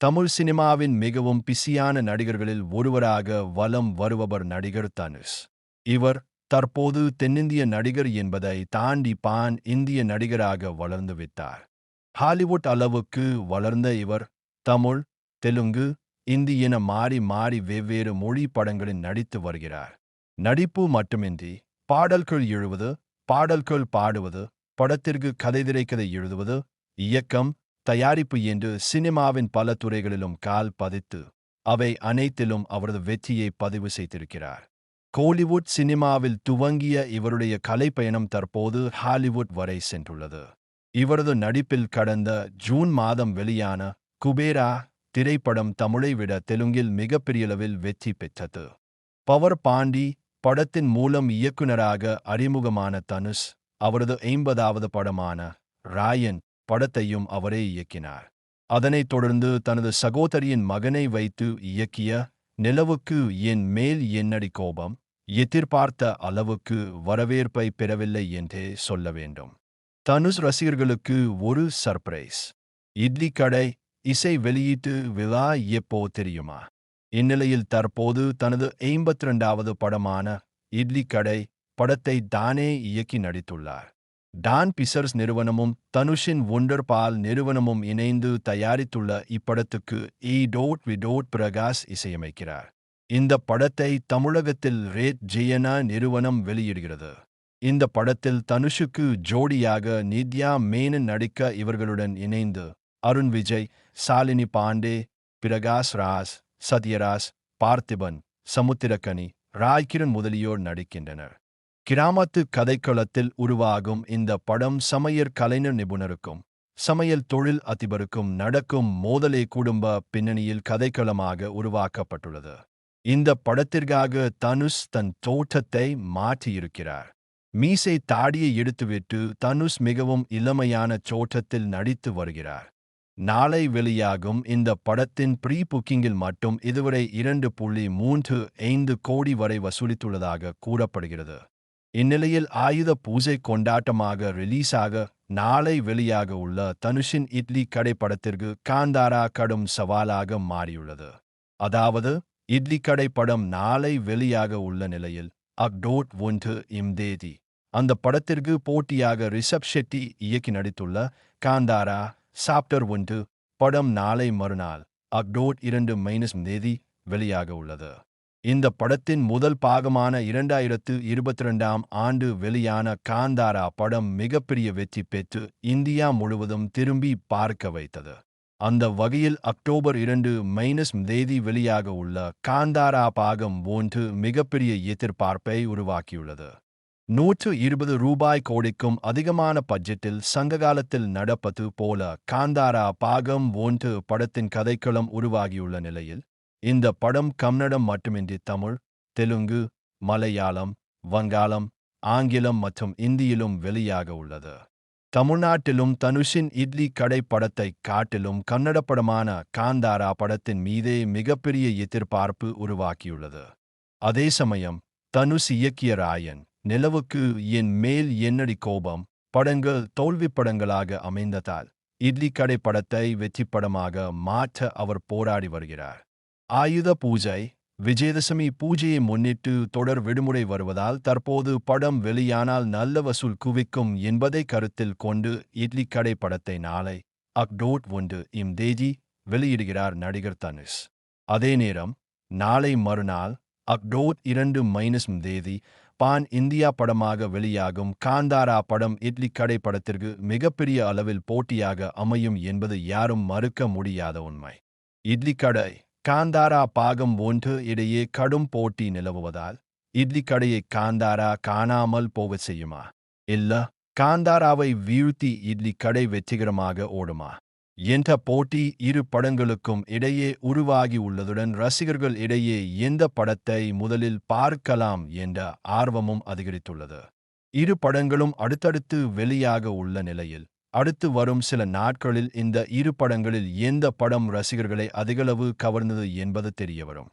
தமிழ் சினிமாவின் மிகவும் பிஸியான நடிகர்களில் ஒருவராக வலம் வருபவர் நடிகர் தனுஷ். இவர் தற்போது தென்னிந்திய நடிகர் என்பதை தாண்டி பான் இந்திய நடிகராக வளர்ந்து விட்டார். ஹாலிவுட் அளவுக்கு வளர்ந்த இவர் தமிழ் தெலுங்கு இந்தி என மாறி மாறி வெவ்வேறு மொழி படங்களில் நடித்து வருகிறார். நடிப்பு மட்டுமின்றி பாடல்கள் எழுவது பாடல்கள் பாடுவது படத்திற்கு கதை திரைக்கதை எழுதுவது இயக்கம் தயாரிப்பு என்று சினிமாவின் பல துறைகளிலும் கால் பதித்து அவை அனைத்திலும் அவரது வெற்றியை பதிவு செய்திருக்கிறார். கோலிவுட் சினிமாவில் துவங்கிய இவருடைய கலைப்பயணம் தற்போது ஹாலிவுட் வரை சென்றுள்ளது. இவரது நடிப்பில் கடந்த ஜூன் மாதம் வெளியான குபேரா திரைப்படம் தமிழை விட தெலுங்கில் மிகப்பெரியளவில் வெற்றி பெற்றது. பவர் பாண்டி படத்தின் மூலம் இயக்குநராக அறிமுகமான தனுஷ் அவரது ஐம்பதாவது படமான ராயன் படத்தையும் அவரே இயக்கினார். அதனைத் தொடர்ந்து தனது சகோதரியின் மகனை வைத்து இயக்கிய நிலவுக்கு என் மேல் என்னடி கோபம்? எதிர்பார்த்த அளவுக்கு வரவேற்பை பெறவில்லை என்றே சொல்ல வேண்டும். தனுஷ் ரசிகர்களுக்கு ஒரு சர்ப்ரைஸ். இட்லி கடை இசை வெளியீட்டு விழா எப்போ தெரியுமா? இந்நிலையில் தற்போது தனது ஐம்பத்தி ரெண்டாவது படமான இட்லி கடை படத்தை தானே இயக்கி நடித்துள்ளார். டான் பிசர்ஸ் நிறுவனமும் தனுஷின் ஒண்டர்பால் நிறுவனமும் இணைந்து தயாரித்துள்ள இப்படத்துக்கு இ டோட் விடோட் பிரகாஷ் இசையமைக்கிறார். இந்த படத்தை தமிழகத்தில் ரேட் ஜெயனா நிறுவனம் வெளியிடுகிறது. இந்த படத்தில் தனுஷுக்கு ஜோடியாக நித்யா மேனன் நடிக்க இவர்களுடன் இணைந்து அருண் விஜய் சாலினி பாண்டே பிரகாஷ் ராஸ் சத்யராஜ் பார்த்திபன் சமுத்திரக்கனி ராய்கிரண் முதலியோர் நடிக்கின்றனர். கிராமத்து கதைக்களத்தில் உருவாகும் இந்த படம் சமையற் கலைஞர் நிபுணருக்கும் சமையல் தொழில் அதிபருக்கும் நடக்கும் மோதலை குடும்ப பின்னணியில் கதைக்களமாக உருவாக்கப்பட்டுள்ளது. இந்த படத்திற்காக தனுஷ் தன் தோற்றத்தை மாற்றியிருக்கிறார். மீசை தாடியை எடுத்துவிட்டு தனுஷ் மிகவும் இளமையான தோற்றத்தில் நடித்து வருகிறார். நாளை வெளியாகும் இந்த படத்தின் ப்ரீ புக்கிங்கில் மட்டும் இதுவரை இரண்டு புள்ளி மூன்று ஐந்து கோடி வரை வசூலித்துள்ளதாக கூறப்படுகிறது. இந்நிலையில் ஆயுத பூஜை கொண்டாட்டமாக ரிலீஸாக நாளை வெளியாக உள்ள தனுஷின் இட்லி கடை படத்திற்கு காந்தாரா கடும் சவாலாக மாறியுள்ளது. அதாவது இட்லி கடை படம் நாளை வெளியாக உள்ள நிலையில் அக்டோட் ஒன்று இம்தேதி அந்த படத்திற்கு போட்டியாக ரிஷப் ஷெட்டி இயக்கி நடித்துள்ள காந்தாரா சாப்டர் ஒன்று படம் நாளை மறுநாள் அக்டோட் இரண்டு மைனஸ் தேதி வெளியாக உள்ளது. இந்த படத்தின் முதல் பாகமான இரண்டாயிரத்து இருபத்தி ரெண்டாம் ஆண்டு வெளியான காந்தாரா படம் மிகப்பெரிய வெற்றி பெற்று இந்தியா முழுவதும் திரும்பி பார்க்க வைத்தது. அந்த வகையில் அக்டோபர் இரண்டு மைனஸ் தேதி வெளியாக உள்ள காந்தாரா பாகம் ஒன்று மிகப்பெரிய எதிர்பார்ப்பை உருவாக்கியுள்ளது. நூற்று இருபது ரூபாய் கோடிக்கும் அதிகமான பட்ஜெட்டில் சங்ககாலத்தில் நடப்பது போல காந்தாரா பாகம் ஒன்று படத்தின் கதைக்களம் உருவாகியுள்ள நிலையில் இந்த படம் கன்னடம் மட்டுமின்றி தமிழ் தெலுங்கு மலையாளம் வங்காளம் ஆங்கிலம் மற்றும் இந்தியிலும் வெளியாக உள்ளது. தமிழ்நாட்டிலும் தனுஷின் இட்லி கடை படத்தை காட்டிலும் கன்னட படமான காந்தாரா படத்தின் மீதே மிகப்பெரிய எதிர்பார்ப்பு உருவாக்கியுள்ளது. அதே சமயம் தனுஷ் இயக்கிய ராயன் நிலவுக்கு என் மேல் என்னடி கோபம் படங்கள் தோல்வி படங்களாக அமைந்ததால் இட்லி கடை படத்தை வெற்றி படமாக மாற்ற அவர் போராடி வருகிறார். ஆயுத பூஜை விஜயதசமி பூஜையை முன்னிட்டு தொடர் விடுமுறை வருவதால் தற்போது படம் வெளியானால் நல்ல வசூல் குவிக்கும் என்பதை கருத்தில் கொண்டு இட்லி கடை படத்தை நாளை அக்டோட் ஒன்று இம் தேதி வெளியிடுகிறார் நடிகர் தனுஷ். அதே நேரம் நாளை மறுநாள் அக்டோட் இரண்டு மைனஸ் தேதி பான் இந்தியா படமாக வெளியாகும் காந்தாரா படம் இட்லி கடை படத்திற்கு மிகப்பெரிய அளவில் போட்டியாக அமையும் என்பது யாரும் மறுக்க முடியாத உண்மை. இட்லி கடை காந்தாரா பாகம் ஒன்று இடையே கடும் போட்டி நிலவுவதால் இட்லி கடையை காந்தாரா காணாமல் போக செய்யுமா? இல்ல காந்தாராவை வீழ்த்தி இட்லி கடை வெற்றிகரமாக ஓடுமா? என்ற போட்டி இரு படங்களுக்கும் இடையே உருவாகி உள்ளதுடன் ரசிகர்கள் இடையே எந்த படத்தை முதலில் பார்க்கலாம் என்ற ஆர்வமும் அதிகரித்துள்ளது. இரு படங்களும் அடுத்தடுத்து வெளியாக உள்ள நிலையில் அடுத்து வரும் சில நாட்களில் இந்த இரு படங்களில் எந்த படம் ரசிகர்களை அதிகளவு கவர்ந்தது என்பது தெரியவரும்